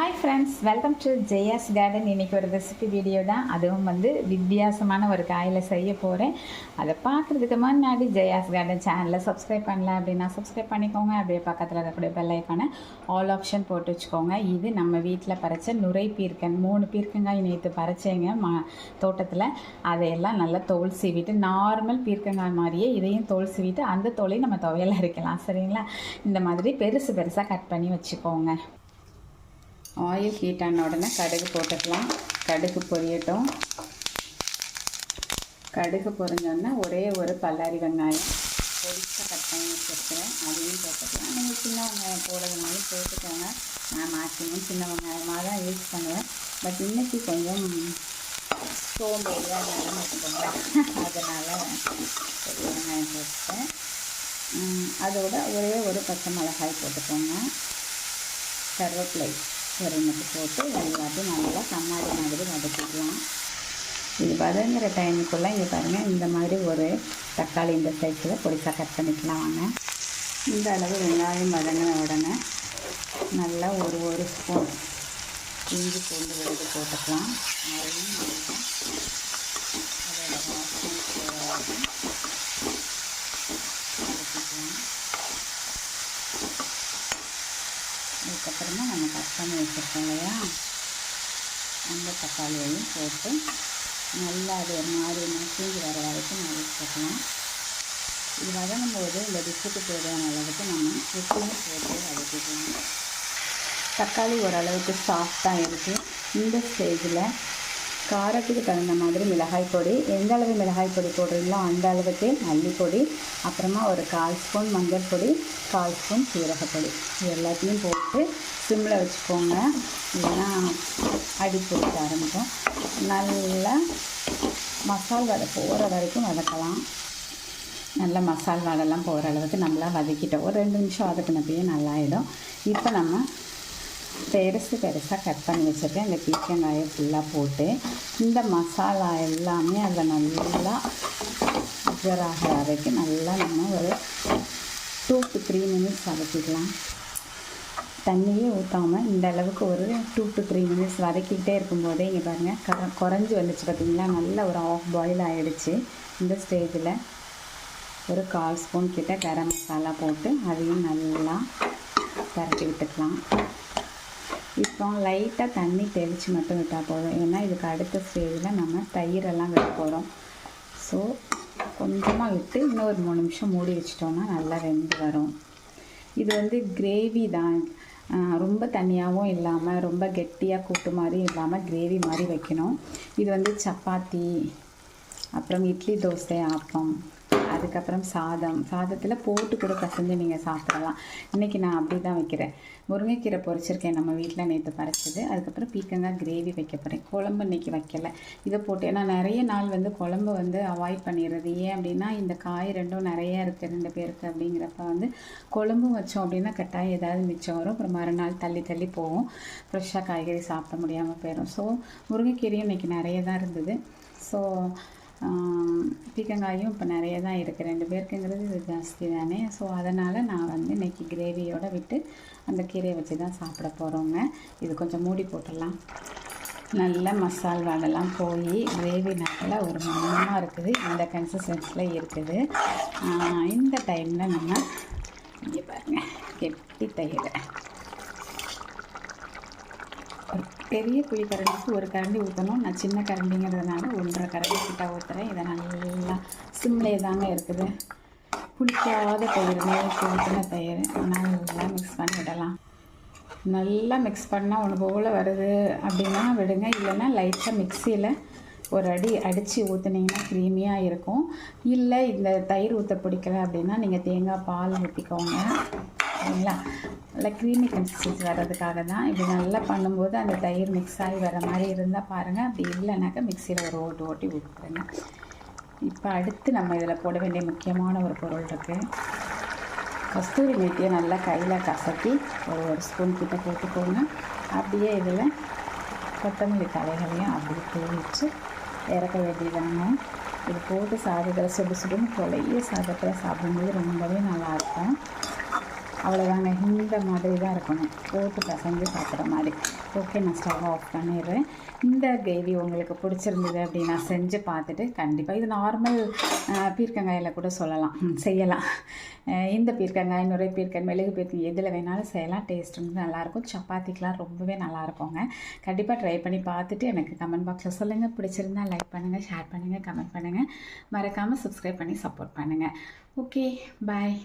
Hi friends welcome to Jaya's garden இன்றைக்கி ஒரு recipe video தான். அதுவும் வந்து வித்தியாசமான ஒரு காயில் செய்ய போகிறேன் அதை பார்க்குறதுக்கு முன்னாடி ஜெயாஸ் கார்டன் சேனலில் சப்ஸ்கிரைப் பண்ணல அப்படின்னா சப்ஸ்கிரைப் பண்ணிக்கோங்க. அப்படியே பக்கத்தில் இருக்கக்கூடிய பெல்லைக்கான ஆல் ஆப்ஷன் போட்டு வச்சுக்கோங்க. இது நம்ம வீட்டில் பறித்த நுரை பீர்க்கன் மூணு பீர்க்கங்காய் நேற்று பறிச்சேங்க மா தோட்டத்தில். அதையெல்லாம் நல்லா தோல் சீவிட்டு நார்மல் பீர்க்கங்காய் மாதிரியே இதையும் தோல் சீவிட்டு அந்த தோலையும் நம்ம துவையில் அரைக்கலாம். சரிங்களா? இந்த மாதிரி பெருசு பெருசாக கட் பண்ணி வச்சுக்கோங்க. ஆயில் ஹீட் ஆன உடனே கடுகு போட்டுக்கலாம். கடுகு பொரியட்டும். கடுகு பொரிஞ்சோடனே ஒரே ஒரு பல்லாரி வெங்காயம். பொரிச்ச கட் பண்ணி வச்சுருக்கிறேன். அதையும் போட்டுக்கலாம். நீங்கள் சின்ன வெங்காயம் போடுறதுனாலும் போட்டுக்கோங்க. நான் மேக்ஸிமம் சின்ன வெங்காயமாக தான் யூஸ் பண்ணுவேன். பட் இன்றைக்கி கொஞ்சம் சோம்பேறியாக இருந்தாலும் வச்சுக்கோங்க அதனால் பெரிய வெங்காயம் போட்டுட்டேன். அதோட ஒரே ஒரு பச்சை மிளகாய் போட்டுக்கோங்க. கருவேப்பிலை. ஒரு போட்டு எல்லாத்தையும் நல்லா கண்ணாடி மாதிரி வதக்கிக்கலாம். இது வதங்குற டைமுக்குள்ளே இங்கே பாருங்கள் இந்த மாதிரி ஒரு தக்காளி இந்த சைஸில் பொடிசாக கட் பண்ணிக்கலாம் வாங்க. இந்த அளவு வெங்காயம் வதங்கின உடனே நல்லா ஒரு ஒரு ஸ்பூன் இஞ்சி பூண்டு விழுது போட்டுக்கலாம். அதையும் நல்லா அதோட வாசனை வதக்கிக்கலாம் அதுக்கப்புறமா நம்ம கட் பண்ணி வச்சுருக்கோம் இல்லையா? அந்த தக்காளியையும் போட்டு நல்லா அது ஒரு மாதிரி மசிஞ்சு வர வரைக்கும் வதக்கிக்கலாம் இது வதங்கும் போது இந்த டிஷ்ஷுக்கு தேவையான அளவுக்கு நம்ம உப்பையும் போட்டு வதக்கிக்கலாம். தக்காளி ஓரளவுக்கு சாஃப்டாக இருக்குது இந்த ஸ்டேஜில் காரத்துக்கு தகுந்த மாதிரி மிளகாய் பொடி. எந்த அளவு மிளகாய் பொடி போடுறீங்களோ அந்த அளவுக்கு மல்லிப்பொடி அப்புறமா ஒரு கால் ஸ்பூன் மஞ்சள் பொடி கால் ஸ்பூன் சீரகப்பொடி இது எல்லாத்தையும் போட்டு சிம்மில் வச்சுக்கோங்க. இல்லைன்னா அடி பிடிக்க ஆரம்பிக்கும். நல்லா மசால் வடை போகிற வரைக்கும் வதக்கலாம். நல்ல மசால் வடைலாம் போகிற அளவுக்கு நல்லா வதக்கிட்டோம். ஒரு ரெண்டு நிமிஷம் வதக்கினப்பயே நல்லாயிடும். இப்போ நம்ம பெருசு பெருசாக கட் பண்ணி வச்சுருக்கேன். இந்த பீக்கங்காயை ஃபுல்லாக போட்டு இந்த மசாலா எல்லாமே அதில் நல்லா அப்சர் ஆகிற வரைக்கும் நல்லா நம்ம ஒரு டூ டு த்ரீ மினிட்ஸ் வதக்கிக்கலாம். தண்ணியே ஊற்றாமல் இந்த அளவுக்கு ஒரு டூ டு த்ரீ மினிட்ஸ் வதக்கிக்கிட்டே இருக்கும்போதே இங்கே பாருங்கள் கர குறைஞ்சி வந்துச்சு பார்த்திங்களா நல்ல ஒரு ஆஃப் பாயில் ஆகிடுச்சு இந்த ஸ்டேஜில் ஒரு கால் ஸ்பூன் கிட்ட கரம் மசாலா போட்டு அதையும் நல்லா பரட்டி விட்டுக்கலாம். இப்போ லைட்டாக தண்ணி தெளித்து மட்டும் விட்டால் போதும். ஏன்னா இதுக்கு அடுத்த ஸ்டேஜில் நம்ம தயிரெல்லாம் விட போகிறோம் ஸோ கொஞ்சமாக விட்டு இன்னொரு மூணு நிமிஷம் மூடி வச்சிட்டோம்னா நல்லா வெந்து வரும். இது வந்து கிரேவி தான். ரொம்ப தண்ணியாகவும் இல்லாமல் ரொம்ப கெட்டியாக கூட்டு மாதிரி இல்லாமல் கிரேவி மாதிரி வைக்கணும். இது வந்து சப்பாத்தி அப்புறம் இட்லி தோசை ஆப்பம். அதுக்கப்புறம் சாதம். சாதத்தில் போட்டு கூட பசஞ்சு நீங்கள் சாப்பிடலாம். இன்றைக்கி நான் அப்படி தான் வைக்கிறேன். முருங்கைக்கீரை பொரிச்சிருக்கேன். நம்ம வீட்டில் நேற்று பறிச்சது. அதுக்கப்புறம் பீக்கங்காய் கிரேவி வைக்க போகிறேன் குழம்பு இன்றைக்கி வைக்கலை. இதை போட்டு ஏன்னா நிறைய நாள் வந்து குழம்பு வந்து அவாய்ட் பண்ணிடுறது. ஏன் அப்படின்னா இந்த காய் ரெண்டும் நிறையா இருக்குது ரெண்டு பேருக்கு அப்படிங்கிறப்ப வந்து குழம்பும் வச்சோம் அப்படின்னா கட்டாயம் ஏதாவது மிச்சம் வரும். அப்புறம் மறுநாள் தள்ளி தள்ளி போகும். ஃப்ரெஷ்ஷாக காய்கறி சாப்பிட முடியாமல் போயிடும். ஸோ முருங்கைக்கீரையும் இன்றைக்கி நிறைய தான் இருந்தது. ஸோ பீக்கங்காயும் இப்போ நிறைய தான் இருக்குது ரெண்டு பேருக்குங்கிறது இது ஜாஸ்தி தானே. ஸோ அதனால் நான் வந்து இன்றைக்கி கிரேவியோடு விட்டு அந்த கீரையை வச்சு தான் சாப்பிட போகிறோங்க இது கொஞ்சம் மூடி போட்டுடலாம். நல்ல மசால் வாடெல்லாம் போய் கிரேவி நல்லா ஒரு மனமாக இருக்குது. இந்த கன்சிஸ்டன்ஸில் இருக்குது. இந்த டைமில் நம்ம இங்கே பாருங்கள் கெட்டி தயிர் பெரிய குழி கரண்டிக்கு ஒரு கரண்டி ஊற்றணும் நான் சின்ன கரண்டிங்கிறதுனால ஒன்றரை கரண்டி கிட்ட ஊற்றுறேன் இதை நல்லா சிம்லே தாங்க இருக்குது. புளிக்காத தயிர் நேருக்கு ஊற்றின தயிர் நல்லா மிக்ஸ் பண்ணி விடலாம். நல்லா மிக்ஸ் பண்ணால் ஒன்று போல் வருது. அப்படின்னா விடுங்க. இல்லைன்னா லைட்டாக மிக்சியில் ஒரு அடி அடித்து ஊற்றுனீங்கன்னா க்ரீமியாக இருக்கும். இல்லை இந்த தயிர் ஊற்ற பிடிக்கல அப்படின்னா நீங்கள் தேங்காய் பால் ஊற்றிக்கோங்க சரிங்களா நல்லா க்ரீமி கன்சிஸ்டன்சி வர்றதுக்காக தான் இப்படி நல்லா பண்ணும்போது அந்த தயிர் மிக்ஸ் ஆகி வர மாதிரி இருந்தால் பாருங்கள் அப்படி இல்லைனாக்கா மிக்சியில் ஒரு ஓட்டு ஓட்டி விட்டுருங்க. இப்போ அடுத்து நம்ம இதில் போட வேண்டிய முக்கியமான ஒரு பொருள் இருக்குது கஸ்தூரி மீட்டியை நல்லா கையில் கசக்கி ஒரு ஒரு ஸ்பூன் கிட்ட போட்டுக்கோங்க. அப்படியே இதில் கொத்தமல்லி தலைகளையும் அப்படியே தூவிச்சு இறக்க வேண்டியதாங்க இது போட்டு சாதத்தில் சுடு சுடுன்னு கொலைய சாதத்தில் சாப்பிடும்போது ரொம்பவே நல்லாயிருக்கும் அவ்வளோதாங்க இந்த மாதிரி தான் இருக்கணும். போட்டு பசஞ்சு சாப்பிட்ற மாதிரி. ஓகே நான் ஸ்டவ் ஆஃப் பண்ணிடுறேன். இந்த கிரேவி உங்களுக்கு பிடிச்சிருந்தது அப்படின்னு நான் செஞ்சு பார்த்துட்டு கண்டிப்பாக இது நார்மல் பீர்க்கங்காயில் கூட சொல்லலாம். செய்யலாம். இந்த பீர்க்கங்காய் நுரை பீர்க்கன் மிளகு பீர்க்கன் எதில் வேணாலும் செய்யலாம். டேஸ்ட் வந்து நல்லாயிருக்கும். சப்பாத்திக்கெலாம் ரொம்பவே நல்லாயிருக்குங்க. கண்டிப்பாக ட்ரை பண்ணி பார்த்துட்டு எனக்கு கமெண்ட் பாக்ஸில் சொல்லுங்கள் பிடிச்சிருந்தா லைக் பண்ணுங்கள் ஷேர் பண்ணுங்கள் கமெண்ட் பண்ணுங்கள் மறக்காமல் சப்ஸ்கிரைப் பண்ணி சப்போர்ட் பண்ணுங்கள் ஓகே பாய்